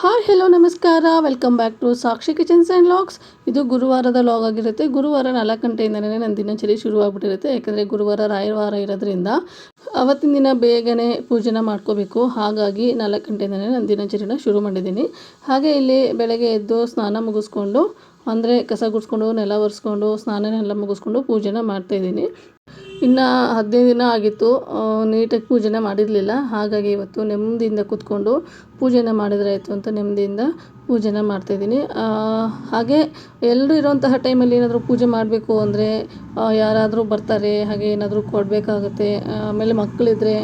Hi hello ನಮಸ್ಕಾರ. Welcome back to Sakshi kitchens and logs ಇದು ಗುರುವಾರದ ಲಾಗ್ ಆಗಿರುತ್ತೆ. ಗುರುವಾರ ನಾಲ್ಕು ಗಂಟೆಯಿಂದನೇ ನನ್ನ ದಿನಚರಿ ಶುರುವಾಗ್ಬಿಟ್ಟಿರುತ್ತೆ. ಯಾಕಂದರೆ ಗುರುವಾರ ರಾಯವಾರ ಇರೋದ್ರಿಂದ ಅವತ್ತಿನ ದಿನ ಬೇಗನೆ ಪೂಜೆನ ಮಾಡ್ಕೋಬೇಕು. ಹಾಗಾಗಿ ನಾಲ್ಕು ಗಂಟೆಯಿಂದನೇ ನನ್ನ ದಿನಚರಿನ ಶುರು ಮಾಡಿದ್ದೀನಿ. ಹಾಗೆ ಇಲ್ಲಿ ಬೆಳಗ್ಗೆ ಎದ್ದು ಸ್ನಾನ ಮುಗಿಸ್ಕೊಂಡು ಅಂದರೆ ಕಸ ಗುಡಿಸ್ಕೊಂಡು, ನೆಲ ಒರೆಸ್ಕೊಂಡು ಸ್ನಾನನೆಲ್ಲ ಮುಗಿಸ್ಕೊಂಡು ಪೂಜೆನ ಮಾಡ್ತಾಯಿದ್ದೀನಿ ಇನ್ನು ಹದಿನೈದು ದಿನ ಆಗಿತ್ತು ನೀಟಾಗಿ ಪೂಜೆನ ಮಾಡಿರಲಿಲ್ಲ. ಹಾಗಾಗಿ ಇವತ್ತು ನೆಮ್ಮದಿಯಿಂದ ಕೂತ್ಕೊಂಡು ಪೂಜೆನ ಮಾಡಿದ್ರೆ ಆಯಿತು ಅಂತ ನೆಮ್ಮದಿಯಿಂದ ಪೂಜೆನ ಮಾಡ್ತಾಯಿದ್ದೀನಿ ಹಾಗೆ ಎಲ್ಲರೂ ಇರೋಂತಹ ಟೈಮಲ್ಲಿ ಏನಾದರೂ ಪೂಜೆ ಮಾಡಬೇಕು ಅಂದರೆ ಯಾರಾದರೂ ಬರ್ತಾರೆ, ಹಾಗೆ ಏನಾದರೂ ಕೊಡಬೇಕಾಗುತ್ತೆ, ಆಮೇಲೆ ಮಕ್ಕಳಿದ್ರೆ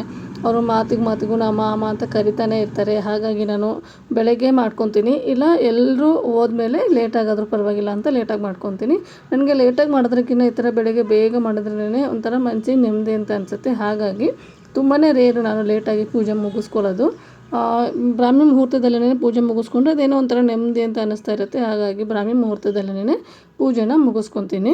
ಅವರು ಮಾತಿಗೆ ಮಾತಿಗೂ ನಮ್ಮ ಅಮ್ಮ ಅಂತ ಕರಿತಾನೆ ಇರ್ತಾರೆ. ಹಾಗಾಗಿ ನಾನು ಬೆಳಗ್ಗೆ ಮಾಡ್ಕೊತೀನಿ. ಇಲ್ಲ, ಎಲ್ಲರೂ ಹೋದ್ಮೇಲೆ ಲೇಟಾಗಾದರೂ ಪರವಾಗಿಲ್ಲ ಅಂತ ಲೇಟಾಗಿ ಮಾಡ್ಕೊತೀನಿ. ನನಗೆ ಲೇಟಾಗಿ ಮಾಡೋದಕ್ಕಿಂತ ಈ ಥರ ಬೆಳಗ್ಗೆ ಬೇಗ ಮಾಡಿದ್ರೇ ಒಂಥರ ಮನಸ್ಸಿಗೆ ನೆಮ್ಮದಿ ಅಂತ ಅನಿಸುತ್ತೆ. ಹಾಗಾಗಿ ತುಂಬಾ ರೇರು ನಾನು ಲೇಟಾಗಿ ಪೂಜೆ ಮುಗಿಸ್ಕೊಳ್ಳೋದು. ಬ್ರಾಹ್ಮಿ ಮುಹೂರ್ತದಲ್ಲೇ ಪೂಜೆ ಮುಗಿಸ್ಕೊಂಡ್ರೆ ಅದೇನೋ ಒಂಥರ ನೆಮ್ಮದಿ ಅಂತ ಅನ್ನಿಸ್ತಾ ಇರುತ್ತೆ. ಹಾಗಾಗಿ ಬ್ರಾಹ್ಮಿ ಮುಹೂರ್ತದಲ್ಲೇ ಪೂಜೆನ ಮುಗಿಸ್ಕೊತೀನಿ.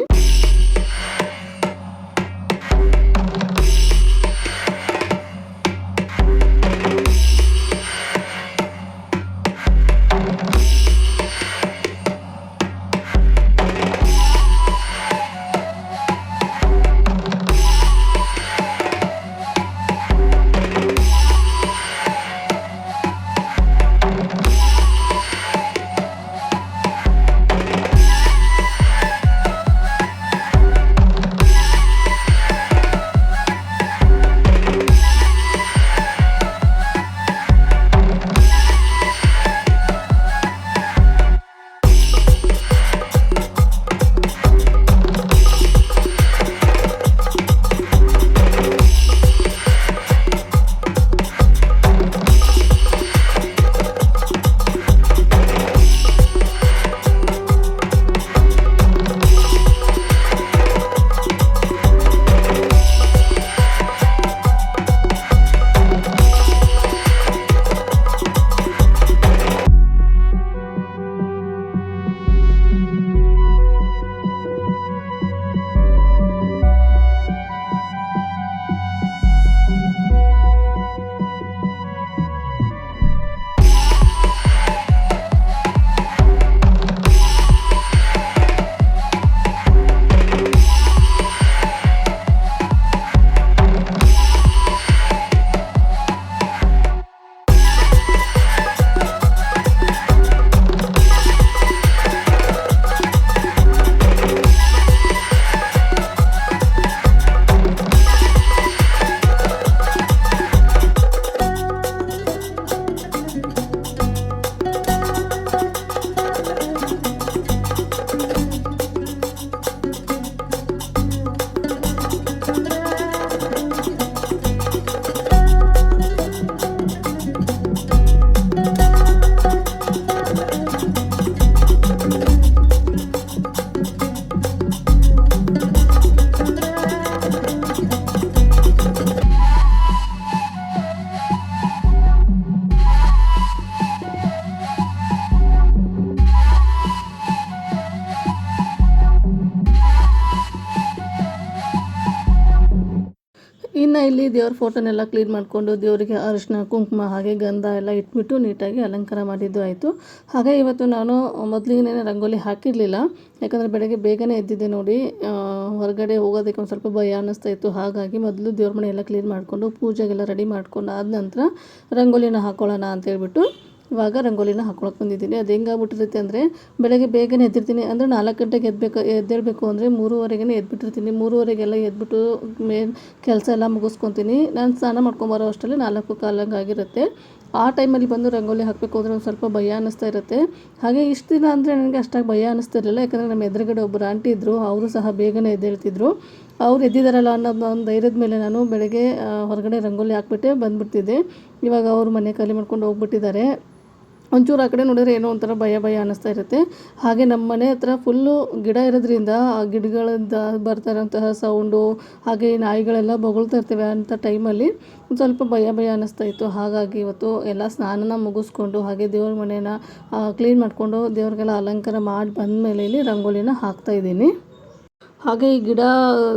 ಇಲ್ಲಿ ದೇವ್ರ ಫೋಟೋನೆಲ್ಲ ಕ್ಲೀನ್ ಮಾಡಿಕೊಂಡು ದೇವರಿಗೆ ಅರಿಶಿನ, ಕುಂಕುಮ ಹಾಗೆ ಗಂಧ ಎಲ್ಲ ಇಟ್ಬಿಟ್ಟು ನೀಟಾಗಿ ಅಲಂಕಾರ ಮಾಡಿದ್ದು ಆಯಿತು. ಹಾಗೆ ಇವತ್ತು ನಾನು ಮೊದಲಿಗೆ ರಂಗೋಲಿ ಹಾಕಿರಲಿಲ್ಲ, ಯಾಕಂದರೆ ಬೆಳಗ್ಗೆ ಬೇಗನೆ ಎದ್ದಿದ್ದೆ ನೋಡಿ. ಹೊರಗಡೆ ಹೋಗೋದಕ್ಕೆ ಒಂದು ಸ್ವಲ್ಪ ಭಯ ಅನ್ನಿಸ್ತಾ ಇತ್ತು. ಹಾಗಾಗಿ ಮೊದಲು ದೇವ್ರ ಮನೆ ಎಲ್ಲ ಕ್ಲೀನ್ ಮಾಡಿಕೊಂಡು ಪೂಜೆಗೆಲ್ಲ ರೆಡಿ ಮಾಡ್ಕೊಂಡು ಆದ ನಂತರ ರಂಗೋಲಿನ ಹಾಕ್ಕೊಳ್ಳೋಣ ಅಂತೇಳ್ಬಿಟ್ಟು ಇವಾಗ ರಂಗೋಲಿನ ಹಾಕೊಳಕ್ಕೆ ಬಂದಿದ್ದೀನಿ. ಅದು ಹೆಂಗಾಗ್ಬಿಟ್ಟಿರುತ್ತೆ ಅಂದರೆ ಬೆಳಗ್ಗೆ ಬೇಗನೆ ಎದ್ದಿರ್ತೀನಿ. ಅಂದರೆ ನಾಲ್ಕು ಗಂಟೆಗೆ ಎದ್ಬೇಕು, ಎದ್ದೇಳಬೇಕು ಅಂದರೆ ಮೂರುವರೆಗೆ ಎದ್ಬಿಟ್ಟಿರ್ತೀನಿ. ಮೂರುವರೆಗೆಲ್ಲ ಎದ್ಬಿಟ್ಟು ಮೇ ಕೆಲಸ ಎಲ್ಲ ಮುಗಿಸ್ಕೊತೀನಿ. ನಾನು ಸ್ನಾನ ಮಾಡ್ಕೊಂಬರೋ ಅಷ್ಟರಲ್ಲಿ ನಾಲ್ಕು ಕಾಲಂಗಾಗಿರುತ್ತೆ ಆ ಟೈಮಲ್ಲಿ ಬಂದು ರಂಗೋಲಿ ಹಾಕಬೇಕು ಅಂದರೆ ಒಂದು ಸ್ವಲ್ಪ ಭಯ ಅನ್ನಿಸ್ತಾ ಇರುತ್ತೆ. ಹಾಗೆ ಇಷ್ಟು ದಿನ ಅಂದರೆ ನನಗೆ ಅಷ್ಟಾಗಿ ಭಯ ಅನ್ನಿಸ್ತಿರಲಿಲ್ಲ ಯಾಕಂದರೆ ನಮ್ಮ ಎದುರುಗಡೆ ಒಬ್ಬರು ಆಂಟಿ ಇದ್ದರು ಅವರು ಸಹ ಬೇಗನೆ ಎದ್ದೇಳ್ತಿದ್ರು. ಅವ್ರು ಎದ್ದಿದ್ದಾರಲ್ಲ ಅನ್ನೋದು ಒಂದು ಧೈರ್ಯದ ಮೇಲೆ ನಾನು ಬೆಳಗ್ಗೆ ಹೊರಗಡೆ ರಂಗೋಲಿ ಹಾಕ್ಬಿಟ್ಟೆ ಬಂದುಬಿಡ್ತಿದ್ದೆ. ಇವಾಗ ಅವರು ಮನೆ ಖಾಲಿ ಮಾಡ್ಕೊಂಡು ಹೋಗ್ಬಿಟ್ಟಿದ್ದಾರೆ. ಒಂಚೂರು ಆ ಕಡೆ ನೋಡಿದ್ರೆ ಏನೋ ಒಂಥರ ಭಯ ಭಯ ಅನ್ನಿಸ್ತಾ ಇರುತ್ತೆ. ಹಾಗೆ ನಮ್ಮ ಮನೆ ಹತ್ರ ಫುಲ್ಲು ಗಿಡ ಇರೋದ್ರಿಂದ ಆ ಗಿಡಗಳಿಂದ ಬರ್ತಾ ಇರೋಂತಹ ಸೌಂಡು ಹಾಗೆ ನಾಯಿಗಳೆಲ್ಲ ಬೊಗಳ್ತಾ ಇರ್ತವೆ ಅಂಥ ಟೈಮಲ್ಲಿ ಒಂದು ಸ್ವಲ್ಪ ಭಯ ಭಯ ಅನ್ನಿಸ್ತಾ ಇತ್ತು. ಹಾಗಾಗಿ ಇವತ್ತು ಎಲ್ಲ ಸ್ನಾನನ ಮುಗಿಸ್ಕೊಂಡು ಹಾಗೆ ದೇವ್ರ ಮನೇನ ಕ್ಲೀನ್ ಮಾಡಿಕೊಂಡು ದೇವ್ರಿಗೆಲ್ಲ ಅಲಂಕಾರ ಮಾಡಿ ಬಂದ ಮೇಲೆ ಇಲ್ಲಿ ರಂಗೋಲಿನ ಹಾಕ್ತಾಯಿದ್ದೀನಿ ಹಾಗೆ ಈ ಗಿಡ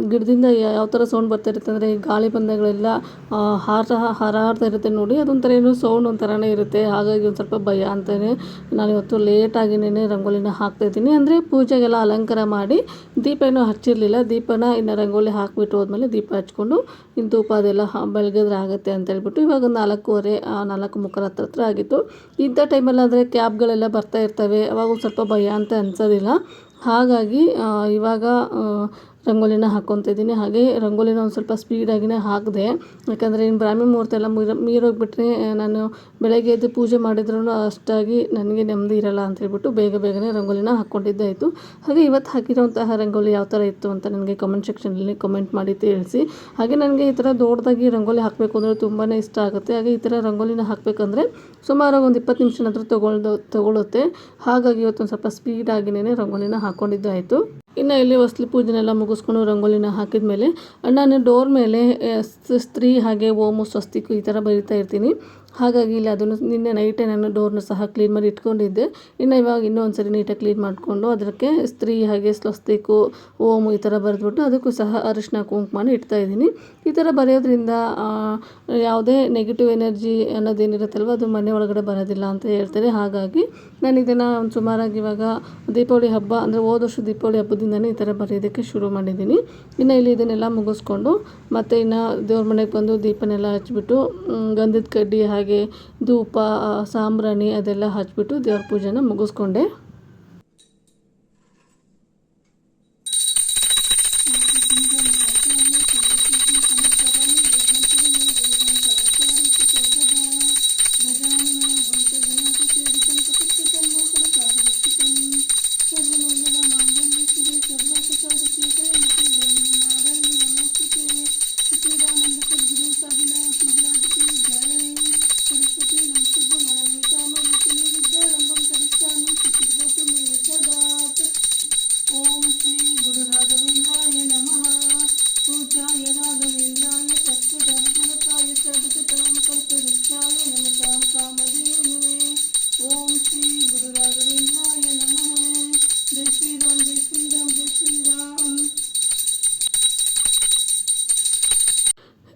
ಗಿಡದಿಂದ ಯಾವ ಥರ ಸೌಂಡ್ ಬರ್ತಾ ಇರುತ್ತೆ ಅಂದರೆ ಈ ಗಾಳಿ ಬಂದಾಗಲೆಲ್ಲ ಆ, ಹಾರ ಹಾರಾಡ್ತಾ ಇರುತ್ತೆ ನೋಡಿ ಅದೊಂಥರ ಏನು ಸೌಂಡ್ ಒಂಥರನೇ ಇರುತ್ತೆ. ಹಾಗಾಗಿ ಒಂದು ಸ್ವಲ್ಪ ಭಯ ಅಂತಲೇ ನಾನು ಇವತ್ತು ಲೇಟಾಗಿನೇ ರಂಗೋಲಿನ ಹಾಕ್ತಾ ಇದ್ದೀನಿ. ಅಂದರೆ ಪೂಜೆಗೆಲ್ಲ ಅಲಂಕಾರ ಮಾಡಿ ದೀಪ ಏನೂ ಹಚ್ಚಿರಲಿಲ್ಲ. ದೀಪನ ಇನ್ನು ರಂಗೋಲಿ ಹಾಕಿಬಿಟ್ಟು ಹೋದ್ಮೇಲೆ ದೀಪ ಹಚ್ಕೊಂಡು ಇನ್ನು ಧೂಪ ಅದೆಲ್ಲ ಬೆಳಗಿದ್ರೆ ಆಗುತ್ತೆ ಅಂತ ಹೇಳ್ಬಿಟ್ಟು ಇವಾಗ ನಾಲ್ಕೂವರೆ ನಾಲ್ಕು ಮುಕ್ಕರ ಹತ್ರ ಹತ್ರ ಆಗಿತ್ತು. ಇಂಥ ಟೈಮಲ್ಲಿ ಆದರೆ ಕ್ಯಾಬ್ಗಳೆಲ್ಲ ಬರ್ತಾ ಇರ್ತವೆ. ಅವಾಗ ಸ್ವಲ್ಪ ಭಯ ಅಂತ ಅನ್ಸೋದಿಲ್ಲ. ಹಾಗಾಗಿ ಇವಾಗ ರಂಗೋಲಿನ ಹಾಕ್ಕೊತಿದ್ದೀನಿ ಹಾಗೆ ರಂಗೋಲಿನ ಒಂದು ಸ್ವಲ್ಪ ಸ್ಪೀಡಾಗಿನೇ ಹಾಕಿದೆ. ಯಾಕಂದರೆ ಇನ್ನು ಬ್ರಾಹ್ಮಿ ಮುಹೂರ್ತ ಎಲ್ಲ ಮೀರ ಮೀರೋಗ್ಬಿಟ್ರೆ ನಾನು ಬೆಳಗ್ಗೆ ಎದ್ದು ಪೂಜೆ ಮಾಡಿದ್ರೂ ಅಷ್ಟಾಗಿ ನನಗೆ ನೆಮ್ಮದಿ ಇರಲ್ಲ ಅಂತ ಹೇಳ್ಬಿಟ್ಟು ಬೇಗ ಬೇಗನೆ ರಂಗೋಲಿನ ಹಾಕ್ಕೊಂಡಿದ್ದಾಯಿತು ಹಾಗೆ ಇವತ್ತು ಹಾಕಿರೋಂತಹ ರಂಗೋಲಿ ಯಾವ ಥರ ಇತ್ತು ಅಂತ ನನಗೆ ಕಮೆಂಟ್ ಸೆಕ್ಷನಲ್ಲಿ ಕಮೆಂಟ್ ಮಾಡಿ ತಿಳಿಸಿ. ಹಾಗೆ ನನಗೆ ಈ ಥರ ದೊಡ್ಡದಾಗಿ ರಂಗೋಲಿ ಹಾಕಬೇಕು ಅಂದರೆ ತುಂಬಾ ಇಷ್ಟ ಆಗುತ್ತೆ. ಹಾಗೆ ಈ ಥರ ರಂಗೋಲಿನ ಹಾಕಬೇಕಂದ್ರೆ ಸುಮಾರು ಒಂದು ಇಪ್ಪತ್ತು ನಿಮಿಷನಾದರೂ ತಗೊಳ್ದು ತಗೊಳುತ್ತೆ. ಹಾಗಾಗಿ ಇವತ್ತೊಂದು ಸ್ವಲ್ಪ ಸ್ಪೀಡಾಗಿನೇ ರಂಗೋಲಿನ ಹಾಕ್ಕೊಂಡಿದ್ದಾಯಿತು ಇನ್ನು ಇಲ್ಲಿ ಹೊಸ್ಲಿ ಪೂಜೆನೆಲ್ಲ ಮುಗಿಸ್ಕೊಂಡು ರಂಗೋಲಿನ ಹಾಕಿದ ಮೇಲೆ ನಾನು ಡೋರ್ ಮೇಲೆ ಸ್ತ್ರೀ ಹಾಗೆ ಓಮು, ಸ್ವಸ್ತಿಕು ಈ ಥರ ಬರೀತಾ ಇರ್ತೀನಿ. ಹಾಗಾಗಿ ಇಲ್ಲಿ ಅದನ್ನು ನಿನ್ನೆ ನೈಟೇ ನಾನು ಡೋರ್ನ ಸಹ ಕ್ಲೀನ್ ಮಾಡಿ ಇಟ್ಕೊಂಡಿದ್ದೆ. ಇನ್ನು ಇವಾಗ ಇನ್ನೂ ಸರಿ ನೀಟಾಗಿ ಕ್ಲೀನ್ ಮಾಡಿಕೊಂಡು ಅದಕ್ಕೆ ಸ್ತ್ರೀ ಹಾಗೆ ಸ್ವಸ್ತಿಕು, ಓಮು ಈ ಥರ ಬರೆದ್ಬಿಟ್ಟು ಅದಕ್ಕೂ ಸಹ ಅರಿಶಿನ ಕುಂಕುಮನ ಇಡ್ತಾ ಇದ್ದೀನಿ. ಈ ಥರ ಬರೆಯೋದ್ರಿಂದ ಯಾವುದೇ ನೆಗೆಟಿವ್ ಎನರ್ಜಿ ಅನ್ನೋದೇನಿರುತ್ತಲ್ವ ಅದು ಮನೆ ಒಳಗಡೆ ಬರೋದಿಲ್ಲ ಅಂತ ಹೇಳ್ತಾರೆ. ಹಾಗಾಗಿ ನಾನು ಇದನ್ನು ಒಂದು ಸುಮಾರಾಗಿ ಇವಾಗ ದೀಪಾವಳಿ ಹಬ್ಬ ಅಂದರೆ ಹೋದ ವರ್ಷ ದೀಪಾವಳಿ ಹಬ್ಬದಿಂದನೇ ಈ ಥರ ಬರೆಯೋದಕ್ಕೆ ಶುರು ಮಾಡಿದ್ದೀನಿ. ಇನ್ನು ಇಲ್ಲಿ ಇದನ್ನೆಲ್ಲ ಮುಗಿಸ್ಕೊಂಡು ಮತ್ತು ಇನ್ನು ದೇವ್ರ ಮನೆಗೆ ಬಂದು ದೀಪನೆಲ್ಲ ಹಚ್ಚಿಬಿಟ್ಟು ಗಂಧದ ಕಡ್ಡಿ ಹಾಗೆ ಧೂಪ ಆ, ಸಾಂಬ್ರಾಣಿ ಅದೆಲ್ಲ ಹಚ್ಚಿಬಿಟ್ಟು ದೇವ್ರ ಪೂಜೆನ ಮುಗಿಸ್ಕೊಂಡೆ.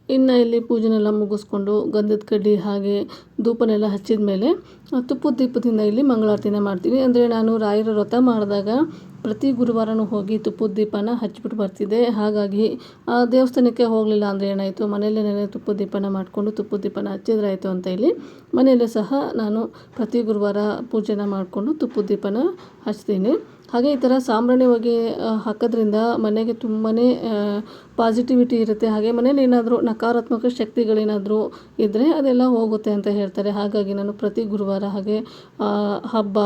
ಇನ್ನು ಇಲ್ಲಿ ಪೂಜೆನೆಲ್ಲ ಮುಗಿಸ್ಕೊಂಡು ಗಂಧದ ಕಡ್ಡಿ ಹಾಗೆ ಧೂಪನೆಲ್ಲ ಹಚ್ಚಿದ ಮೇಲೆ ತುಪ್ಪದ ದೀಪದಿಂದ ಇಲ್ಲಿ ಮಂಗಳಾರತಿನ ಮಾಡ್ತೀವಿ. ಅಂದರೆ ನಾನು ರಾಯರ ವ್ರತ ಮಾಡಿದಾಗ ಪ್ರತಿ ಗುರುವಾರನೂ ಹೋಗಿ ತುಪ್ಪದ ದೀಪನ ಹಚ್ಚಿಬಿಟ್ಟು ಬರ್ತಿದ್ದೆ. ಹಾಗಾಗಿ, ಆ, ದೇವಸ್ಥಾನಕ್ಕೆ ಹೋಗಲಿಲ್ಲ ಅಂದರೆ ಏನಾಯಿತು? ಮನೆಯಲ್ಲೇ ತುಪ್ಪದ ದೀಪನ ಮಾಡಿಕೊಂಡು ತುಪ್ಪದ ದೀಪನ ಹಚ್ಚಿದ್ರಾಯಿತು ಅಂತ ಇಲ್ಲಿ ಮನೆಯಲ್ಲೇ ಸಹ ನಾನು ಪ್ರತಿ ಗುರುವಾರ ಪೂಜೆನ ಮಾಡಿಕೊಂಡು ತುಪ್ಪದ ದೀಪನ ಹಚ್ತೀನಿ. ಹಾಗೆ ಈ ಥರ ಸಾಂಬ್ರಾಣಿ ಹೊಗೆ ಹಾಕೋದ್ರಿಂದ ಮನೆಗೆ ತುಂಬಾ ಪಾಸಿಟಿವಿಟಿ ಇರುತ್ತೆ. ಹಾಗೆ ಮನೇಲಿ ಏನಾದರೂ ನಕಾರಾತ್ಮಕ ಶಕ್ತಿಗಳೇನಾದರೂ ಇದ್ದರೆ ಅದೆಲ್ಲ ಹೋಗುತ್ತೆ ಅಂತ ಹೇಳ್ತಾರೆ. ಹಾಗಾಗಿ ನಾನು ಪ್ರತಿ ಗುರುವಾರ ಹಾಗೆ ಹಬ್ಬ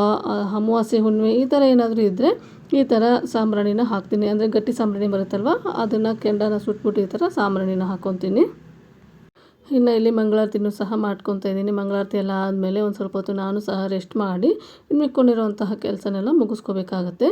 ಅಮಾವಾಸ್ಯೆ, ಹುಣ್ಣಿಮೆ ಈ ಥರ ಏನಾದರೂ ಇದ್ದರೆ ಈ ಥರ ಸಾಂಬ್ರಾಣಿನ ಹಾಕ್ತೀನಿ. ಅಂದರೆ ಗಟ್ಟಿ ಸಾಂಬ್ರಾಣಿ ಬರುತ್ತಲ್ವ, ಅದನ್ನು ಕೆಂಡನ ಸುಟ್ಬಿಟ್ಟು ಈ ಥರ ಸಾಂಬ್ರಾಣಿನ ಹಾಕ್ಕೊತೀನಿ ಇನ್ನು ಇಲ್ಲಿ ಮಂಗಳಾರತಿನೂ ಸಹ ಮಾಡ್ಕೊತಾ ಇದ್ದೀನಿ. ಮಂಗಳಾರತಿ ಎಲ್ಲ ಆದಮೇಲೆ ಒಂದು ಸ್ವಲ್ಪ ಹೊತ್ತು ನಾನು ಸಹ ರೆಸ್ಟ್ ಮಾಡಿ ಇನ್ನು ಮಿಕ್ಕೊಂಡಿರೋಂತಹ ಕೆಲಸನೆಲ್ಲ ಮುಗಿಸ್ಕೋಬೇಕಾಗತ್ತೆ.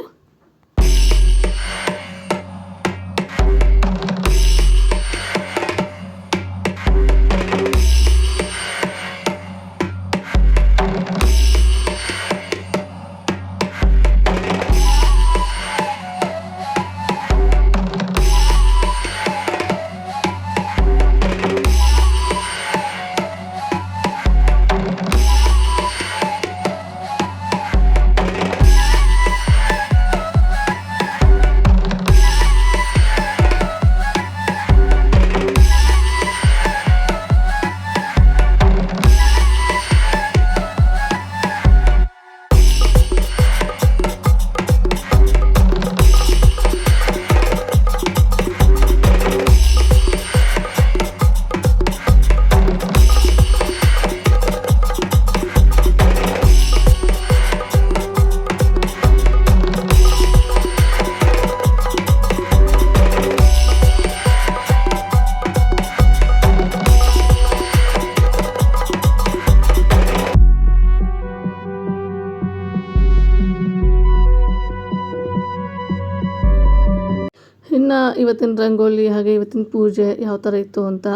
ಇವತ್ತಿನ ರಂಗೋಲಿ, ಹಾಗೆ ಇವತ್ತಿನ ಪೂಜೆ ಯಾವ ಥರ ಇತ್ತು ಅಂತ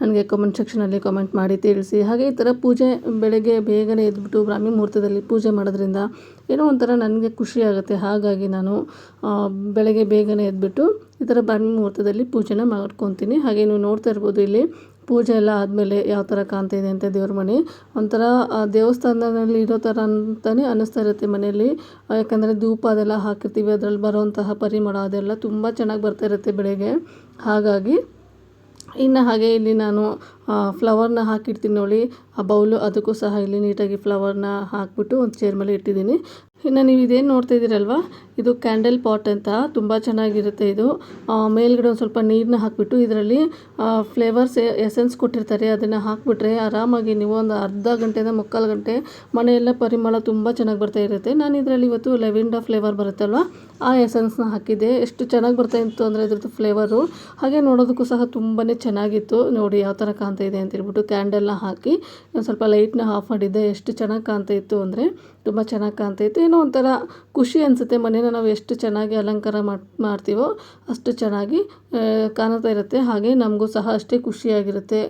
ನನಗೆ ಕಮೆಂಟ್ ಸೆಕ್ಷನಲ್ಲಿ ಕಮೆಂಟ್ ಮಾಡಿ ತಿಳಿಸಿ. ಹಾಗೆ ಈ ಥರ ಪೂಜೆ ಬೆಳಗ್ಗೆ ಬೇಗನೆ ಎದ್ದುಬಿಟ್ಟು ಬ್ರಾಹ್ಮಿ ಮುಹೂರ್ತದಲ್ಲಿ ಪೂಜೆ ಮಾಡೋದ್ರಿಂದ ಏನೋ ಒಂಥರ ನನಗೆ ಖುಷಿ ಆಗುತ್ತೆ. ಹಾಗಾಗಿ ನಾನು ಬೆಳಗ್ಗೆ ಬೇಗನೆ ಎದ್ಬಿಟ್ಟು ಈ ಥರ ಬ್ರಾಹ್ಮಿ ಮುಹೂರ್ತದಲ್ಲಿ ಪೂಜೆನ ಮಾಡ್ಕೊತೀನಿ. ಹಾಗೆ ನೀವು ನೋಡ್ತಾ ಇರ್ಬೋದು ಇಲ್ಲಿ ಪೂಜೆ ಎಲ್ಲ ಆದಮೇಲೆ ಯಾವ ಥರ ಕಾಣ್ತಾ ಇದೆ ಅಂತ ದೇವ್ರ ಮನೆ. ಒಂಥರ ದೇವಸ್ಥಾನದಲ್ಲಿ ಇರೋ ಥರ ಅಂತಲೇ ಅನ್ನಿಸ್ತಾ ಇರುತ್ತೆ ಮನೆಯಲ್ಲಿ. ಯಾಕಂದರೆ ಧೂಪ ಅದೆಲ್ಲ ಹಾಕಿರ್ತೀವಿ, ಅದರಲ್ಲಿ ಬರೋವಂತಹ ಪರಿಮಳ ಅದೆಲ್ಲ ತುಂಬ ಚೆನ್ನಾಗಿ ಬರ್ತಾ ಇರುತ್ತೆ ಬೆಳಗ್ಗೆ. ಹಾಗಾಗಿ, ಇನ್ನು ಹಾಗೆ ಇಲ್ಲಿ ನಾನು ಫ್ಲವರ್ನ ಹಾಕಿರ್ತೀನಿ ನೋಡಿ. ಆ ಬೌಲು ಅದಕ್ಕೂ ಸಹ ಇಲ್ಲಿ ನೀಟಾಗಿ ಫ್ಲವರ್ನ ಹಾಕಿಬಿಟ್ಟು ಒಂದು ಚೇರ್ ಮೇಲೆ ಇಟ್ಟಿದ್ದೀನಿ. ಇನ್ನು ನೀವು ಇದೇನು ನೋಡ್ತಾ ಇದ್ದೀರಲ್ವ? ಇದು ಕ್ಯಾಂಡಲ್ ಪಾಟ್ ಅಂತ ತುಂಬ ಚೆನ್ನಾಗಿರುತ್ತೆ ಇದು. ಮೇಲ್ಗಡೆ ಒಂದು ಸ್ವಲ್ಪ ನೀರನ್ನ ಹಾಕಿಬಿಟ್ಟು ಇದರಲ್ಲಿ ಫ್ಲೇವರ್ಸ್ ಎಸೆನ್ಸ್ ಕೊಟ್ಟಿರ್ತಾರೆ. ಅದನ್ನು ಹಾಕಿಬಿಟ್ರೆ ಆರಾಮಾಗಿ ನೀವು ಒಂದು ಅರ್ಧ ಗಂಟೆಯಿಂದ ಮುಕ್ಕಾಲು ಗಂಟೆ ಮನೆಯೆಲ್ಲ ಪರಿಮಳ ತುಂಬ ಚೆನ್ನಾಗಿ ಬರ್ತಾ ಇರುತ್ತೆ. ನಾನು ಇದರಲ್ಲಿ ಇವತ್ತು ಲೆವೆಂಡಾ ಫ್ಲೇವರ್ ಬರುತ್ತಲ್ವ? ಆ ಎಸೆನ್ಸ್ನ ಹಾಕಿದ್ದೆ. ಎಷ್ಟು ಚೆನ್ನಾಗಿ ಬರ್ತಾ ಇತ್ತು ಅಂದರೆ ಇದ್ರದ್ದು ಫ್ಲೇವರು ಹಾಗೆ ನೋಡೋದಕ್ಕೂ ಸಹ ತುಂಬಾ ಚೆನ್ನಾಗಿತ್ತು. ನೋಡಿ ಯಾವ ಥರ ಕಾಣ್ತಾ ಇದೆ ಅಂತ ಹೇಳ್ಬಿಟ್ಟು ಕ್ಯಾಂಡಲ್ನ ಹಾಕಿ ಸ್ವಲ್ಪ ಲೈಟ್ನ ಆಫ್ ಮಾಡಿದ್ದೆ. ಎಷ್ಟು ಚೆನ್ನಾಗಿ ಕಾಣ್ತಾ ಇತ್ತು ಅಂದರೆ ತುಂಬ ಚೆನ್ನಾಗಿ ಕಾಣ್ತೈತೆ ಏನೋ ಒಂಥರ ಖುಷಿ ಅನಿಸುತ್ತೆ. ಮನೇನ ನಾವು ಎಷ್ಟು ಚೆನ್ನಾಗಿ ಅಲಂಕಾರ ಮಾಡಿ, ಮಾಡ್ತೀವೋ ಅಷ್ಟು ಚೆನ್ನಾಗಿ ಕಾಣ್ತಾ ಇರುತ್ತೆ. ಹಾಗೆ ನಮಗೂ ಸಹ ಅಷ್ಟೇ ಖುಷಿಯಾಗಿರುತ್ತೆ.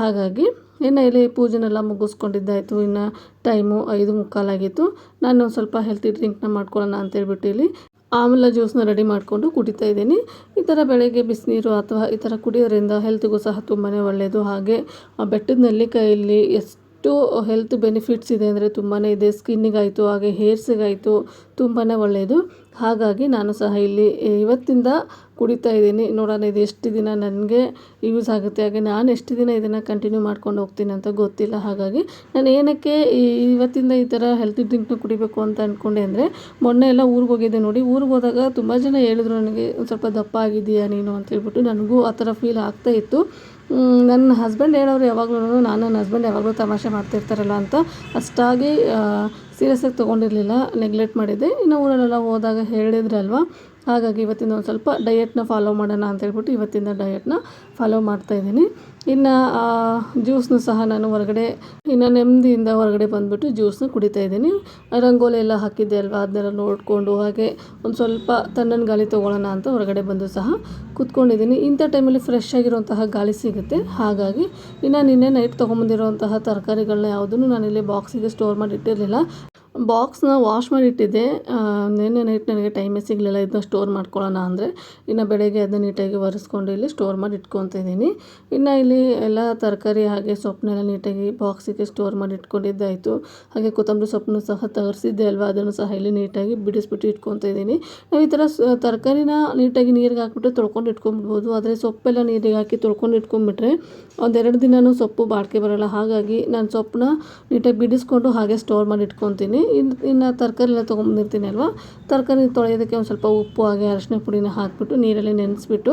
ಹಾಗಾಗಿ ಇನ್ನು ಇಲ್ಲಿ ಪೂಜೆನೆಲ್ಲ ಮುಗಿಸ್ಕೊಂಡಿದ್ದಾಯಿತು. ಇನ್ನು ಟೈಮು ಐದು ಮುಕ್ಕಾಲಾಗಿತ್ತು ನಾನು ಸ್ವಲ್ಪ ಹೆಲ್ತಿ ಡ್ರಿಂಕ್ನ ಮಾಡ್ಕೊಳ್ಳೋಣ ಅಂತೇಳ್ಬಿಟ್ಟು ಇಲ್ಲಿ ಆಮ್ಲ ಜ್ಯೂಸ್ನ ರೆಡಿ ಮಾಡಿಕೊಂಡು ಕುಡಿತಾ ಇದ್ದೀನಿ. ಈ ಥರ ಬೆಳಗ್ಗೆ ಬಿಸಿನೀರು ಅಥವಾ ಈ ಥರ ಕುಡಿಯೋದ್ರಿಂದ ಹೆಲ್ತಿಗೂ ಸಹ ತುಂಬಾ ಒಳ್ಳೆಯದು ಹಾಗೆ ಬೆಟ್ಟದ ನೆಲ್ಲಿಕಾಯಲ್ಲಿ ಎಷ್ಟು ಹೆಲ್ತ್ ಬೆನಿಫಿಟ್ಸ್ ಇದೆ ಅಂದರೆ ತುಂಬಾ ಇದೆ. ಸ್ಕಿನ್ನಿಗಾಯಿತು, ಹಾಗೆ ಹೇರ್ಸಿಗಾಯಿತು ತುಂಬಾ ಒಳ್ಳೆಯದು ಹಾಗಾಗಿ ನಾನು ಸಹ ಇಲ್ಲಿ ಇವತ್ತಿಂದ ಕುಡಿತಾ ಇದ್ದೀನಿ. ನೋಡೋಣ ಇದು ಎಷ್ಟು ದಿನ ನನಗೆ ಯೂಸ್ ಆಗುತ್ತೆ. ಹಾಗೆ ನಾನು ಎಷ್ಟು ದಿನ ಇದನ್ನು ಕಂಟಿನ್ಯೂ ಮಾಡ್ಕೊಂಡು ಹೋಗ್ತೀನಿ ಅಂತ ಗೊತ್ತಿಲ್ಲ. ಹಾಗಾಗಿ ನಾನು ಏನಕ್ಕೆ ಇವತ್ತಿಂದ ಈ ಥರ ಹೆಲ್ತ್ ಡ್ರಿಂಕ್ನ ಕುಡಿಬೇಕು ಅಂತ ಅಂದ್ಕೊಂಡೆ ಅಂದರೆ, ಮೊನ್ನೆ ಎಲ್ಲ ಊರಿಗೆ ಹೋಗಿದ್ದೆ ನೋಡಿ. ಊರಿಗೆ ಹೋದಾಗ ತುಂಬ ಜನ ಹೇಳಿದ್ರು ನನಗೆ ಸ್ವಲ್ಪ ದಪ್ಪ ಆಗಿದೆಯಾ ನೀನು? ಅಂತ ಹೇಳ್ಬಿಟ್ಟು ನನಗೂ ಆ ಥರ ಫೀಲ್ ಆಗ್ತಾ ಇತ್ತು. ನನ್ನ ಹಸ್ಬೆಂಡ್ ಹೇಳೋರು ಯಾವಾಗಲೂ ನಾನು ನನ್ನ ಹಸ್ಬೆಂಡ್ ಯಾವಾಗಲೂ ತಮಾಷೆ ಮಾಡ್ತಿರ್ತಾರಲ್ಲ ಅಂತ ಅಷ್ಟಾಗಿ ಸೀರಿಯಸ್ಸಾಗಿ ತೊಗೊಂಡಿರಲಿಲ್ಲ ನೆಗ್ಲೆಕ್ಟ್ ಮಾಡಿದ್ದೆ. ಇನ್ನು ಊರಲ್ಲೆಲ್ಲ ಹೋದಾಗ ಹೇಳಿದ್ರಲ್ವ ಹಾಗಾಗಿ ಇವತ್ತಿಂದ ಒಂದು ಸ್ವಲ್ಪ ಡಯೆಟ್ನ ಫಾಲೋ ಮಾಡೋಣ ಅಂತ ಹೇಳ್ಬಿಟ್ಟು ಇವತ್ತಿಂದ ಡಯೆಟ್ನ ಫಾಲೋ ಮಾಡ್ತಾ ಇದ್ದೀನಿ. ಇನ್ನು ಜ್ಯೂಸ್ನು ಸಹ ನಾನು ಹೊರಗಡೆ, ಇನ್ನು ನೆಮ್ಮದಿಯಿಂದ ಹೊರಗಡೆ ಬಂದುಬಿಟ್ಟು ಜ್ಯೂಸ್ನ ಕುಡಿತಾ ಇದ್ದೀನಿ. ರಂಗೋಲಿ ಎಲ್ಲ ಹಾಕಿದ್ದೆ ಅಲ್ವಾ? ಅದನ್ನೆಲ್ಲ ನೋಡಿಕೊಂಡು ಹಾಗೆ ಒಂದು ಸ್ವಲ್ಪ ತಣ್ಣನ ಗಾಳಿ ತೊಗೊಳ್ಳೋಣ ಅಂತ ಹೊರಗಡೆ ಬಂದು ಸಹ ಕೂತ್ಕೊಂಡಿದ್ದೀನಿ. ಇಂಥ ಟೈಮಲ್ಲಿ ಫ್ರೆಶ್ ಆಗಿರುವಂತಹ ಗಾಳಿ ಸಿಗುತ್ತೆ. ಹಾಗಾಗಿ ಇನ್ನು ನಿನ್ನೆ ನೈಟ್ ತೊಗೊಂಬಂದಿರುವಂತಹ ತರಕಾರಿಗಳನ್ನ ಯಾವುದನ್ನು ನಾನಿಲ್ಲಿ ಬಾಕ್ಸಿಗೆ ಸ್ಟೋರ್ ಮಾಡಿ ಇಟ್ಟಿರಲಿಲ್ಲ. ಬಾಕ್ಸ್ನ ವಾಶ್ ಮಾಡಿ ಇಟ್ಟಿದ್ದೆ ನಿನ್ನೆ ನೈಟ್ ನನಗೆ ಟೈಮೇ ಸಿಗಲಿಲ್ಲ, ಇದನ್ನ ಸ್ಟೋರ್ ಮಾಡ್ಕೊಳ್ಳೋಣ ಅಂದರೆ. ಇನ್ನು ಬೆಳಗ್ಗೆ ಅದನ್ನ ನೀಟಾಗಿ ಒರೆಸ್ಕೊಂಡು ಇಲ್ಲಿ ಸ್ಟೋರ್ ಮಾಡಿ ಇಟ್ಕೊತಿದ್ದೀನಿ ಇನ್ನು ಇಲ್ಲಿ ಎಲ್ಲ ತರಕಾರಿ ಹಾಗೆ ಸೊಪ್ಪನ್ನೆಲ್ಲ ನೀಟಾಗಿ ಬಾಕ್ಸಿಗೆ ಸ್ಟೋರ್ ಮಾಡಿ ಇಟ್ಕೊಂಡಿದ್ದಾಯಿತು. ಹಾಗೆ ಕೊತ್ತಂಬರಿ ಸೊಪ್ಪನ್ನು ಸಹ ತರಿಸಿದ್ದೆ ಅಲ್ವಾ, ಅದನ್ನು ಸಹ ಇಲ್ಲಿ ನೀಟಾಗಿ ಬಿಡಿಸ್ಬಿಟ್ಟು ಇಟ್ಕೊತಿದ್ದೀನಿ ನಾವು ಈ ಥರ ತರಕಾರಿನ ನೀಟಾಗಿ ನೀರಿಗೆ ಹಾಕ್ಬಿಟ್ಟು ತೊಳ್ಕೊಂಡು ಇಟ್ಕೊಂಡ್ಬಿಡ್ಬೋದು ಆದರೆ ಸೊಪ್ಪೆಲ್ಲ ನೀರಿಗೆ ಹಾಕಿ ತೊಳ್ಕೊಂಡು ಇಟ್ಕೊಂಡ್ಬಿಟ್ರೆ ಒಂದೆರಡು ದಿನವೂ ಸೊಪ್ಪು ಬಾಡಿಕೆ ಬರೋಲ್ಲ. ಹಾಗಾಗಿ ನಾನು ಸೊಪ್ಪನ್ನ ನೀಟಾಗಿ ಬಿಡಿಸ್ಕೊಂಡು ಹಾಗೆ ಸ್ಟೋರ್ ಮಾಡಿ ಇಟ್ಕೊತೀನಿ. ಇನ್ನು ಇನ್ನು ತರಕಾರಿ ಎಲ್ಲ ತೊಗೊಂಬಂದಿರ್ತೀನಿ ಅಲ್ವಾ? ತರಕಾರಿ ತೊಳೆಯೋದಕ್ಕೆ ಒಂದು ಸ್ವಲ್ಪ ಉಪ್ಪು, ಹಾಗೆ ಅರಶಿನ ಪುಡಿನ ಹಾಕಿಬಿಟ್ಟು ನೀರಲ್ಲಿ ನೆನೆಸ್ಬಿಟ್ಟು,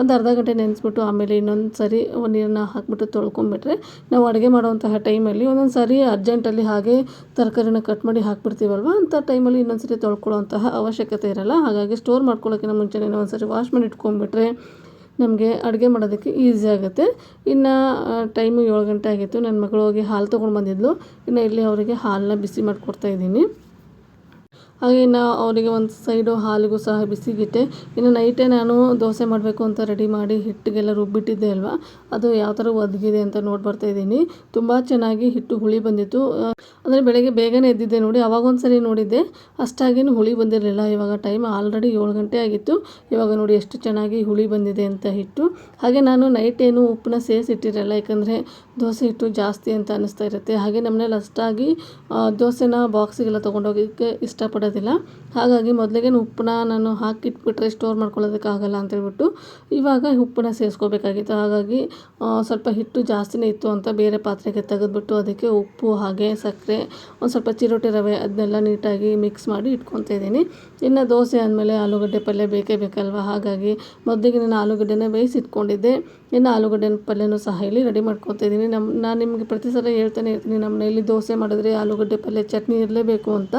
ಒಂದು ಅರ್ಧ ಗಂಟೆ ನೆನೆಸ್ಬಿಟ್ಟು ಆಮೇಲೆ ಇನ್ನೊಂದು ಸರಿ ನೀರನ್ನ ಹಾಕಿಬಿಟ್ಟು ತೊಳ್ಕೊಂಬಿಟ್ರೆ, ನಾವು ಅಡುಗೆ ಮಾಡುವಂತಹ ಟೈಮಲ್ಲಿ ಒಂದೊಂದು ಸರಿ ಅರ್ಜೆಂಟಲ್ಲಿ ಹಾಗೆ ತರಕಾರಿನ ಕಟ್ ಮಾಡಿ ಹಾಕ್ಬಿಡ್ತೀವಲ್ವ? ಅಂಥ ಟೈಮಲ್ಲಿ ಇನ್ನೊಂದು ಸರಿ ತೊಳ್ಕೊಳ್ಳೋಂತಹ ಅವಶ್ಯಕತೆ ಇರಲ್ಲ. ಹಾಗಾಗಿ ಸ್ಟೋರ್ ಮಾಡ್ಕೊಳ್ಳೋಕ್ಕಿಂತ ಮುಂಚೆನೇ ಒಂದು ಸರಿ ವಾಶ್ ಮಾಡಿ ಇಟ್ಕೊಂಡ್ಬಿಟ್ರೆ ನಮಗೆ ಅಡುಗೆ ಮಾಡೋದಕ್ಕೆ ಈಸಿ ಆಗುತ್ತೆ. ಇನ್ನು ಟೈಮು ಏಳು ಗಂಟೆ ಆಗಿತ್ತು. ನನ್ನ ಮಗಳು ಹೋಗಿ ಹಾಲು ತೊಗೊಂಡು ಬಂದಿದ್ಲು. ಇನ್ನು ಇಲ್ಲಿ ಅವರಿಗೆ ಹಾಲನ್ನ ಬಿಸಿ ಮಾಡಿಕೊಡ್ತಾ ಇದ್ದೀನಿ. ಹಾಗೆ ಇನ್ನು ಅವರಿಗೆ ಒಂದು ಸೈಡು ಹಾಲಿಗೂ ಸಹ ಬಿಸಿಗಿಟ್ಟೆ. ಇನ್ನು ನೈಟೇ ನಾನು ದೋಸೆ ಮಾಡಬೇಕು ಅಂತ ರೆಡಿ ಮಾಡಿ ಹಿಟ್ಟಿಗೆಲ್ಲ ರುಬ್ಬಿಟ್ಟಿದ್ದೆ ಅಲ್ವಾ? ಅದು ಯಾವ ಥರ ಒದಗಿದೆ ಅಂತ ನೋಡಿ ಬರ್ತಾ ಇದ್ದೀನಿ. ತುಂಬ ಚೆನ್ನಾಗಿ ಹಿಟ್ಟು ಹುಳಿ ಬಂದಿತ್ತು. ಅಂದರೆ ಬೆಳಗ್ಗೆ ಬೇಗನೆ ಎದ್ದಿದ್ದೆ ನೋಡಿ, ಅವಾಗ ಸರಿ ನೋಡಿದ್ದೆ. ಅಷ್ಟಾಗೇನು ಹುಳಿ ಬಂದಿರಲಿಲ್ಲ. ಇವಾಗ ಟೈಮ್ ಆಲ್ರೆಡಿ ಏಳು ಗಂಟೆ ಆಗಿತ್ತು. ಇವಾಗ ನೋಡಿ ಎಷ್ಟು ಚೆನ್ನಾಗಿ ಹುಳಿ ಬಂದಿದೆ ಅಂತ ಹಿಟ್ಟು. ಹಾಗೆ ನಾನು ನೈಟೇನು ಉಪ್ಪನ್ನ ಸೇರಿಸಿಟ್ಟಿರಲ್ಲ, ಯಾಕಂದರೆ ದೋಸೆ ಹಿಟ್ಟು ಜಾಸ್ತಿ ಅಂತ ಅನ್ನಿಸ್ತಾ ಇರುತ್ತೆ. ಹಾಗೆ ನಮ್ಮನೇಲಿ ಅಷ್ಟಾಗಿ ದೋಸೆನ ಬಾಕ್ಸಿಗೆಲ್ಲ ತೊಗೊಂಡೋಗೋಕ್ಕೆ ಇಷ್ಟಪಡೋದಿಲ್ಲ. ಹಾಗಾಗಿ ಮೊದಲಿಗೆ ಉಪ್ಪನ್ನ ನಾನು ಹಾಕಿಟ್ಬಿಟ್ರೆ ಸ್ಟೋರ್ ಮಾಡ್ಕೊಳ್ಳೋದಕ್ಕಾಗಲ್ಲ ಅಂತೇಳ್ಬಿಟ್ಟು ಇವಾಗ ಉಪ್ಪನ್ನ ಸೇರಿಸ್ಕೋಬೇಕಾಗಿತ್ತು. ಹಾಗಾಗಿ ಸ್ವಲ್ಪ ಹಿಟ್ಟು ಜಾಸ್ತಿನೇ ಇತ್ತು ಅಂತ ಬೇರೆ ಪಾತ್ರೆಗೆ ತೆಗೆದುಬಿಟ್ಟು ಅದಕ್ಕೆ ಉಪ್ಪು, ಹಾಗೆ ಸಕ್ಕರೆ, ಒಂದು ಸ್ವಲ್ಪ ಚಿರೋಟಿ ರವೆ ಅದನ್ನೆಲ್ಲ ನೀಟಾಗಿ ಮಿಕ್ಸ್ ಮಾಡಿ ಇಟ್ಕೊತಾ ಇದ್ದೀನಿ. ಇನ್ನು ದೋಸೆ ಆದಮೇಲೆ ಆಲೂಗಡ್ಡೆ ಪಲ್ಯ ಬೇಕೇ ಬೇಕಲ್ವ? ಹಾಗಾಗಿ ಮೊದಲಿಗೆ ನಾನು ಆಲೂಗಡ್ಡೆನ ಬೇಯಿಸಿ ಇಟ್ಕೊಂಡಿದ್ದೆ ಇನ್ನು ಆಲೂಗಡ್ಡೆ ಪಲ್ಯನೂ ಸಹ ಇಲ್ಲಿ ರೆಡಿ ಮಾಡ್ಕೊತಾ ಇದ್ದೀನಿ. ನಮ್ಮ ನಾನು ನಿಮಗೆ ಪ್ರತಿ ಸಲ ಹೇಳ್ತಾನೆ ಇರ್ತೀನಿ ನಮ್ಮ ಮನೆಯಲ್ಲಿ ದೋಸೆ ಮಾಡಿದ್ರೆ ಆಲೂಗಡ್ಡೆ ಪಲ್ಯ ಚಟ್ನಿ ಇರಲೇಬೇಕು ಅಂತ.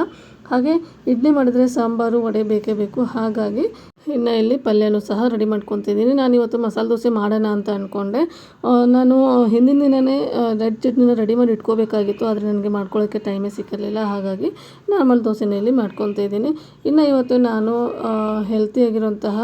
ಹಾಗೆ ಇಡ್ಲಿ ಮಾಡಿದರೆ ಸಾಂಬಾರು ವಡೆ ಬೇಕೇ ಬೇಕು. ಹಾಗಾಗಿ ಇನ್ನು ಇಲ್ಲಿ ಪಲ್ಯನೂ ಸಹ ರೆಡಿ ಮಾಡ್ಕೊತಿದ್ದೀನಿ. ನಾನು ಇವತ್ತು ಮಸಾಲೆ ದೋಸೆ ಮಾಡೋಣ ಅಂತ ಅಂದ್ಕೊಂಡೆ ನಾನು ಹಿಂದಿನ ದಿನವೇ ರೆಡ್ ಚಟ್ನಿನ ರೆಡಿ ಮಾಡಿ ಇಟ್ಕೋಬೇಕಾಗಿತ್ತು. ಆದರೆ ನನಗೆ ಮಾಡ್ಕೊಳ್ಳೋಕ್ಕೆ ಟೈಮೇ ಸಿಕ್ಕಿರಲಿಲ್ಲ. ಹಾಗಾಗಿ ನಾರ್ಮಲ್ ದೋಸೆನಲ್ಲಿ ಮಾಡ್ಕೊತಾ ಇದ್ದೀನಿ ಇನ್ನು ಇವತ್ತು ನಾನು ಹೆಲ್ತಿಯಾಗಿರುವಂತಹ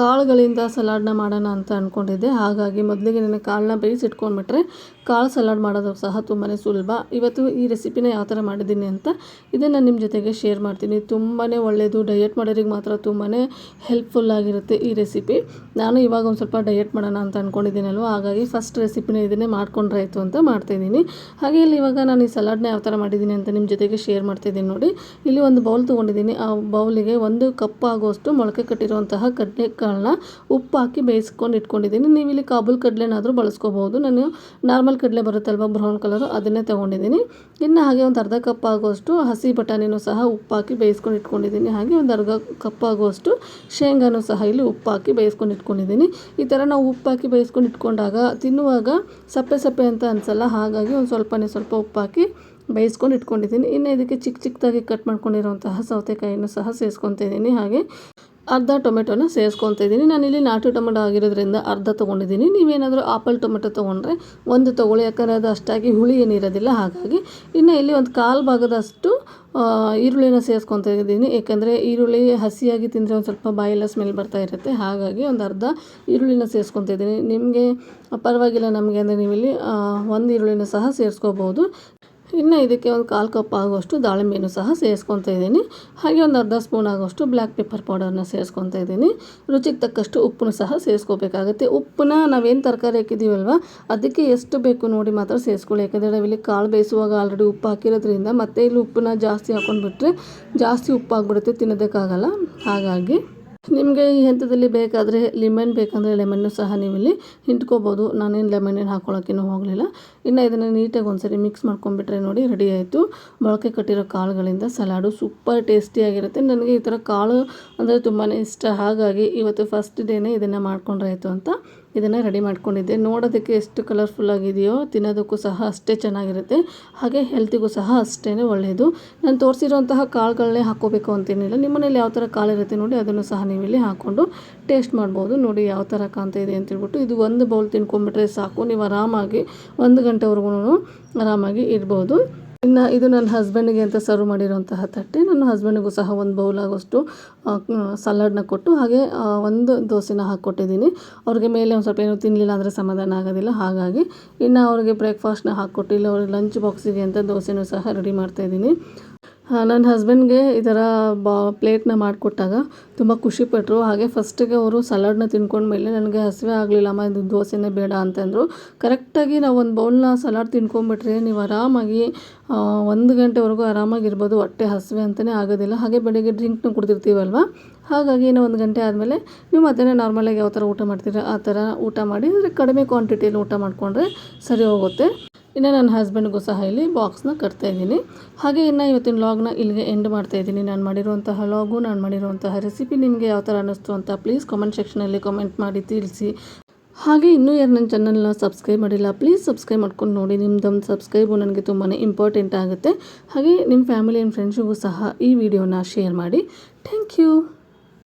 ಕಾಳುಗಳಿಂದ ಸಲಾಡ್ನ ಮಾಡೋಣ ಅಂತ ಅಂದ್ಕೊಂಡಿದ್ದೆ ಹಾಗಾಗಿ ಮೊದಲಿಗೆ ನಾನು ಕಾಳನ್ನ ಬೇಯಿಸಿಟ್ಕೊಂಡ್ಬಿಟ್ರೆ ಕಾಳು ಸಲಾಡ್ ಮಾಡೋದು ಸಹ ತುಂಬಾ ಸುಲಭ. ಇವತ್ತು ಈ ರೆಸಿಪಿನ ಯಾವ ಥರ ಮಾಡಿದ್ದೀನಿ ಅಂತ ಇದನ್ನು ನಿಮ್ಮ ಜೊತೆಗೆ ಶೇರ್ ಮಾಡ್ತೀನಿ. ತುಂಬಾ ಒಳ್ಳೆಯದು ಡಯಟ್ ಮಾಡೋರಿಗೆ ಮಾತ್ರ ತುಂಬಾ ಹೆಲ್ಪ್ಫುಲ್ ಆಗಿರುತ್ತೆ ಈ ರೆಸಿಪಿ ನಾನು ಇವಾಗ ಒಂದು ಸ್ವಲ್ಪ ಡಯಟ್ ಮಾಡೋಣ ಅಂತ ಅಂದ್ಕೊಂಡಿದ್ದೀನಲ್ವ ಹಾಗಾಗಿ ಫಸ್ಟ್ ರೆಸಿಪಿನ ಇದನ್ನೇ ಮಾಡ್ಕೊಂಡ್ರೆ ಆಯಿತು ಅಂತ ಮಾಡ್ತಾಯಿದ್ದೀನಿ ಹಾಗೆ ಇಲ್ಲಿ ಇವಾಗ ನಾನು ಈ ಸಲಾಡ್ನ ಯಾವ ಥರ ಮಾಡಿದ್ದೀನಿ ಅಂತ ನಿಮ್ಮ ಜೊತೆಗೆ ಶೇರ್ ಮಾಡ್ತಿದ್ದೀನಿ ನೋಡಿ. ಇಲ್ಲಿ ಒಂದು ಬೌಲ್ ತೊಗೊಂಡಿದ್ದೀನಿ. ಆ ಬೌಲಿಗೆ ಒಂದು ಕಪ್ ಆಗುವಷ್ಟು ಮೊಳಕೆ ಕಟ್ಟಿರುವಂತಹ ಕಡಲೆಕಾಳನ್ನ ಉಪ್ಪು ಹಾಕಿ ಬೇಯಿಸ್ಕೊಂಡು ಇಟ್ಕೊಂಡಿದ್ದೀನಿ. ನೀವು ಇಲ್ಲಿ ಕಾಬೂಲ್ ಕಡಲೆನಾದರೂ ಬಳಸ್ಕೋಬೋದು ನಾನು ನಾರ್ಮಲ್ ಕಡಲೆ ಬರುತ್ತಲ್ವ ಬ್ರೌನ್ ಕಲರು ಅದನ್ನೇ ತೊಗೊಂಡಿದ್ದೀನಿ. ಇನ್ನು ಹಾಗೆ ಒಂದು ಅರ್ಧ ಕಪ್ ಆಗುವಷ್ಟು ಹಸಿ ಬಟಾಣಿನೂ ಸಹ ಉಪ್ಪು ಹಾಕಿ ಬೇಯಿಸ್ಕೊಂಡು ಇಟ್ಕೊಂಡಿದ್ದೀನಿ. ಹಾಗೆ ಒಂದು ಅರ್ಧ ಕಪ್ ಆಗುವಷ್ಟು ಶೇಂಗಾನು ಸಹ ಇಲ್ಲಿ ಉಪ್ಪು ಹಾಕಿ ಬೇಯಿಸ್ಕೊಂಡು ಇಟ್ಕೊಂಡಿದ್ದೀನಿ. ಈ ಥರ ನಾವು ಉಪ್ಪು ಹಾಕಿ ಬೇಯಿಸ್ಕೊಂಡು ಇಟ್ಕೊಂಡಾಗ ತಿನ್ನುವಾಗ ಸಪ್ಪೆ ಸಪ್ಪೆ ಅಂತ ಅನಿಸಲ್ಲ, ಹಾಗಾಗಿ ಒಂದು ಸ್ವಲ್ಪನೇ ಸ್ವಲ್ಪ ಉಪ್ಪು ಹಾಕಿ ಬೇಯಿಸ್ಕೊಂಡು ಇಟ್ಕೊಂಡಿದ್ದೀನಿ. ಇನ್ನು ಇದಕ್ಕೆ ಚಿಕ್ಕ ಚಿಕ್ಕದಾಗಿ ಕಟ್ ಮಾಡ್ಕೊಂಡಿರುವಂತಹ ಸೌತೆಕಾಯಿಯನ್ನು ಸಹ ಸೇರಿಸ್ಕೊತಾ ಇದ್ದೀನಿ ಹಾಗೆ ಅರ್ಧ ಟೊಮೆಟೊನ ಸೇರಿಸ್ಕೊತ ಇದ್ದೀನಿ. ನಾನಿಲ್ಲಿ ನಾಟು ಟೊಮೆಟೊ ಆಗಿರೋದ್ರಿಂದ ಅರ್ಧ ತೊಗೊಂಡಿದ್ದೀನಿ. ನೀವೇನಾದರೂ ಆಪಲ್ ಟೊಮೆಟೊ ತೊಗೊಂಡ್ರೆ ಒಂದು ತೊಗೊಳ್ಳಿ. ಯಾಕಂದರೆ ಅದು ಅಷ್ಟಾಗಿ ಹುಳಿ ಏನಿರೋದಿಲ್ಲ ಹಾಗಾಗಿ ಇನ್ನು ಇಲ್ಲಿ ಒಂದು ಕಾಲು ಭಾಗದಷ್ಟು ಈರುಳ್ಳಿನ ಸೇರಿಸ್ಕೊತಾ ಇದ್ದೀನಿ. ಏಕೆಂದರೆ ಈರುಳ್ಳಿ ಹಸಿಯಾಗಿ ತಿಂದರೆ ಒಂದು ಸ್ವಲ್ಪ ಬಾಯೆಲ್ಲ ಸ್ಮೆಲ್ ಬರ್ತಾ ಇರುತ್ತೆ. ಹಾಗಾಗಿ ಒಂದು ಅರ್ಧ ಈರುಳ್ಳಿನ ಸೇರಿಸ್ಕೊತಾ ಇದ್ದೀನಿ. ನಿಮಗೆ ಪರವಾಗಿಲ್ಲ ನಮಗೆ ಅಂದರೆ ನೀವಿಲ್ಲಿ ಒಂದು ಈರುಳ್ಳಿನ ಸಹ ಸೇರಿಸ್ಕೋಬೋದು ಇನ್ನು ಇದಕ್ಕೆ ಒಂದು ಕಾಲು ಕಪ್ ಆಗುವಷ್ಟು ದಾಳಿಂಬೆನೂ ಸಹ ಸೇರಿಸ್ಕೊತಾ ಇದ್ದೀನಿ. ಹಾಗೆ ಒಂದು ಅರ್ಧ ಸ್ಪೂನ್ ಆಗುವಷ್ಟು ಬ್ಲ್ಯಾಕ್ ಪೆಪ್ಪರ್ ಪೌಡರ್ನ ಸೇರಿಸ್ಕೊತಾ ಇದ್ದೀನಿ. ರುಚಿಗೆ ತಕ್ಕಷ್ಟು ಉಪ್ಪನ್ನು ಸಹ ಸೇರಿಸ್ಕೋಬೇಕಾಗುತ್ತೆ. ಉಪ್ಪನ್ನ ನಾವೇನು ತರಕಾರಿ ಹಾಕಿದ್ದೀವಲ್ವ, ಅದಕ್ಕೆ ಎಷ್ಟು ಬೇಕು ನೋಡಿ ಮಾತ್ರ ಸೇರಿಸ್ಕೊಳ್ಳಿ. ಯಾಕಂದರೆ ನಾವಿಲ್ಲಿ ಕಾಳು ಬೇಯಿಸುವಾಗ ಆಲ್ರೆಡಿ ಉಪ್ಪು ಹಾಕಿರೋದ್ರಿಂದ ಮತ್ತೆ ಇಲ್ಲಿ ಉಪ್ಪನ್ನ ಜಾಸ್ತಿ ಹಾಕೊಂಡ್ಬಿಟ್ರೆ ಜಾಸ್ತಿ ಉಪ್ಪು ಆಗಿಬಿಡುತ್ತೆ ತಿನ್ನೋದಕ್ಕಾಗಲ್ಲ. ಹಾಗಾಗಿ ನಿಮಗೆ ಈ ಹಂತದಲ್ಲಿ ಬೇಕಾದರೆ ಲೆಮನ್ ಬೇಕಂದರೆ ಲೆಮನ್ನು ಸಹ ನೀವಿಲ್ಲಿ ಹಿಂಡ್ಕೋಬೋದು ನಾನೇನು ಲೆಮನ್ ಏನು ಹಾಕ್ಕೊಳ್ಳೋಕ್ಕೇನು ಹೋಗಲಿಲ್ಲ. ಇನ್ನು ಇದನ್ನು ನೀಟಾಗಿ ಒಂದ್ಸರಿ ಮಿಕ್ಸ್ ಮಾಡ್ಕೊಂಡ್ಬಿಟ್ರೆ ನೋಡಿ ರೆಡಿ ಆಯಿತು. ಮೊಳಕೆ ಕಟ್ಟಿರೋ ಕಾಳುಗಳಿಂದ ಸಲಾಡು ಸೂಪರ್ ಟೇಸ್ಟಿಯಾಗಿರುತ್ತೆ ನನಗೆ ಈ ಥರ ಕಾಳು ಅಂದರೆ ತುಂಬಾ ಇಷ್ಟ. ಹಾಗಾಗಿ ಇವತ್ತು ಫಸ್ಟ್ ಡೇನೇ ಇದನ್ನು ಮಾಡ್ಕೊಂಡ್ರೆ ಆಯಿತು ಅಂತ ಇದನ್ನು ರೆಡಿ ಮಾಡ್ಕೊಂಡಿದ್ದೆ. ನೋಡೋದಕ್ಕೆ ಎಷ್ಟು ಕಲರ್ಫುಲ್ ಆಗಿದೆಯೋ, ತಿನ್ನೋದಕ್ಕೂ ಸಹ ಅಷ್ಟೇ ಚೆನ್ನಾಗಿರುತ್ತೆ. ಹಾಗೆ ಹೆಲ್ತಿಗೂ ಸಹ ಅಷ್ಟೇ ಒಳ್ಳೆಯದು ನಾನು ತೋರಿಸಿರೋಂತಹ ಕಾಳುಗಳನ್ನೇ ಹಾಕೋಬೇಕು ಅಂತೇನಿಲ್ಲ. ನಿಮ್ಮ ಮನೇಲಿ ಯಾವ ಥರ ಕಾಳು ಇರುತ್ತೆ ನೋಡಿ, ಅದನ್ನು ಸಹ ನೀವು ಇಲ್ಲಿ ಹಾಕ್ಕೊಂಡು ಟೇಸ್ಟ್ ಮಾಡ್ಬೋದು. ನೋಡಿ ಯಾವ ಥರ ಕಾಣ್ತಾ ಇದೆ ಅಂತೇಳ್ಬಿಟ್ಟು ಇದು ಒಂದು ಬೌಲ್ ತಿನ್ಕೊಂಬಿಟ್ರೆ ಸಾಕು. ನೀವು ಆರಾಮಾಗಿ ಒಂದು ಗಂಟೆವರೆಗೂ ಆರಾಮಾಗಿ ಇರ್ಬೋದು ಇನ್ನು ಇದು ನನ್ನ ಹಸ್ಬೆಂಡಿಗೆ ಅಂತ ಸರ್ವ್ ಮಾಡಿರೋಂತಹ ತಟ್ಟೆ, ನನ್ನ ಹಸ್ಬೆಂಡಿಗೂ ಸಹ ಒಂದು ಬೌಲ್ ಆಗೋಷ್ಟು ಸಲಾಡ್ನ ಕೊಟ್ಟು ಹಾಗೆ ಒಂದು ದೋಸೆನ ಹಾಕ್ಕೊಟ್ಟಿದ್ದೀನಿ ಅವ್ರಿಗೆ ಮೇಲೆ ಒಂದು ಸ್ವಲ್ಪ ಏನೂ ತಿನ್ನಲಿಲ್ಲ ಅಂದರೆ ಸಮಾಧಾನ ಆಗೋದಿಲ್ಲ. ಹಾಗಾಗಿ ಇನ್ನು ಅವ್ರಿಗೆ ಬ್ರೇಕ್ಫಾಸ್ಟ್ನ ಹಾಕ್ಕೊಟ್ಟಿಲ್ಲ ಅವ್ರಿಗೆ ಲಂಚ್ ಬಾಕ್ಸಿಗೆ ಅಂತ ದೋಸೆನೂ ಸಹ ರೆಡಿ ಮಾಡ್ತಾಯಿದ್ದೀನಿ ನನ್ನ ಹಸ್ಬೆಂಡ್ಗೆ ಈ ಥರ ಬಾ ಪ್ಲೇಟ್ನ ಮಾಡಿಕೊಟ್ಟಾಗ ತುಂಬ ಖುಷಿಪಟ್ಟರು ಹಾಗೆ ಫಸ್ಟಿಗೆ ಅವರು ಸಲಾಡ್ನ ತಿನ್ಕೊಂಡ್ಮೇಲೆ ನನಗೆ ಹಸಿವೆ ಆಗಲಿಲ್ಲಮ್ಮ ಇದು ದೋಸೆನೇ ಬೇಡ ಅಂತಂದರು ಕರೆಕ್ಟಾಗಿ ನಾವು ಒಂದು ಬೌಲ್ನ ಸಲಾಡ್ ತಿನ್ಕೊಂಬಿಟ್ರೆ ನೀವು ಆರಾಮಾಗಿ ಒಂದು ಗಂಟೆವರೆಗೂ ಆರಾಮಾಗಿರ್ಬೋದು. ಹೊಟ್ಟೆ ಹಸಿವೆ ಅಂತಲೇ ಆಗೋದಿಲ್ಲ. ಹಾಗೆ ಬೆಳಿಗ್ಗೆ ಡ್ರಿಂಕ್ನ ಕುಡ್ದಿರ್ತೀವಲ್ವ? ಹಾಗಾಗಿ ಇನ್ನೂ ಒಂದು ಗಂಟೆ ಆದಮೇಲೆ ನೀವು ಮಧ್ಯಾಹ್ನ ನಾರ್ಮಲಾಗಿ ಯಾವ ಥರ ಊಟ ಮಾಡ್ತೀರ, ಆ ಥರ ಊಟ ಮಾಡಿ. ಅಂದರೆ ಕಡಿಮೆ ಕ್ವಾಂಟಿಟಿಯಲ್ಲಿ ಊಟ ಮಾಡಿಕೊಂಡ್ರೆ ಸರಿ ಹೋಗುತ್ತೆ. ಇನ್ನು ನನ್ನ ಹಸ್ಬೆಂಡ್ಗೂ ಸಹ ಇಲ್ಲಿ ಬಾಕ್ಸ್ನ ಕಟ್ತಾ ಇದ್ದೀನಿ. ಹಾಗೆ ಇನ್ನು ಇವತ್ತಿನ ಲಾಗ್ನ ಇಲ್ಲಿಗೆ ಎಂಡ್ ಮಾಡ್ತಾಯಿದ್ದೀನಿ ನಾನು ಮಾಡಿರುವಂತಹ ಲಾಗು ನಾನು ಮಾಡಿರುವಂತಹ ರೆಸಿಪಿ ನಿಮಗೆ ಯಾವ ಥರ ಅನ್ನಿಸ್ತು ಅಂತ ಪ್ಲೀಸ್ ಕಮೆಂಟ್ ಸೆಕ್ಷನಲ್ಲಿ ಕಮೆಂಟ್ ಮಾಡಿ ತಿಳಿಸಿ. ಹಾಗೆ ಇನ್ನೂ ಯಾರು ನನ್ನ ಚಾನಲ್ನ ಸಬ್ಸ್ಕ್ರೈಬ್ ಮಾಡಿಲ್ಲ ಪ್ಲೀಸ್ ಸಬ್ಸ್ಕ್ರೈಬ್ ಮಾಡ್ಕೊಂಡು ನೋಡಿ. ನಿಮ್ದೊಂದು ಸಬ್ಸ್ಕ್ರೈಬು ನನಗೆ ತುಂಬಾ ಇಂಪಾರ್ಟೆಂಟ್ ಆಗುತ್ತೆ. ಹಾಗೆ ನಿಮ್ಮ ಫ್ಯಾಮಿಲಿ ಆ್ಯಂಡ್ ಫ್ರೆಂಡ್ಸಿಗೂ ಸಹ ಈ ವಿಡಿಯೋನ ಶೇರ್ ಮಾಡಿ. Thank you